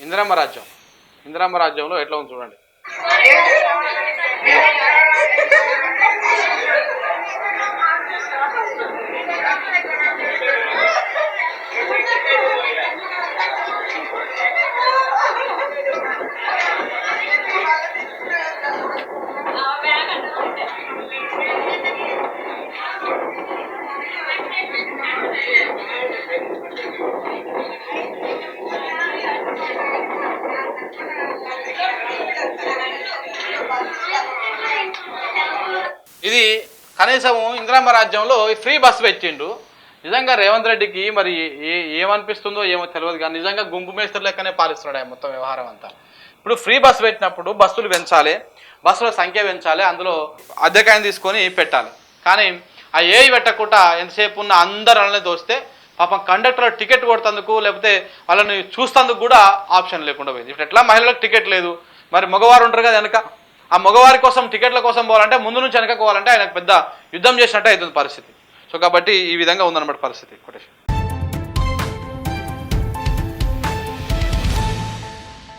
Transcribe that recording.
ఇందిరమ్మ రాజ్యం. ఇందిరమ్మ రాజ్యంలో ఎట్లా ఉంది చూడండి. ఇది కనీసం ఇందిరామ రాజ్యంలో ఫ్రీ బస్సు పెట్టిండు. నిజంగా రేవంత్ రెడ్డికి మరి ఏ ఏమనిపిస్తుందో ఏమో తెలియదు కానీ నిజంగా గుంపు మేస్త్రి లెక్కనే పాలిస్తున్నాడు ఆయన మొత్తం వ్యవహారం అంతా. ఇప్పుడు ఫ్రీ బస్సు పెట్టినప్పుడు బస్సులు పెంచాలి బస్సుల సంఖ్య పెంచాలి అందులో అద్దెకాయని తీసుకొని పెట్టాలి. కానీ ఆ ఏవి పెట్టకుండా ఎంతసేపు ఉన్న అందరు అలానే దోస్తే పాపం కండక్టర్ టికెట్ కొడుతందుకు లేకపోతే వాళ్ళని చూస్తందుకు కూడా ఆప్షన్ లేకుండా పోయింది. ఇప్పుడు ఎట్లా మహిళలకు టికెట్ లేదు. మరి మగవారు ఉంటారు కదా వెనక. ఆ మగవారి కోసం టికెట్ల కోసం పోవాలంటే ముందు నుంచి వెనక పోవాలంటే ఆయనకు పెద్ద యుద్ధం చేసినట్టే అవుతుంది పరిస్థితి. సో కాబట్టి ఈ విధంగా ఉందన్నమాట పరిస్థితి కొటేషన్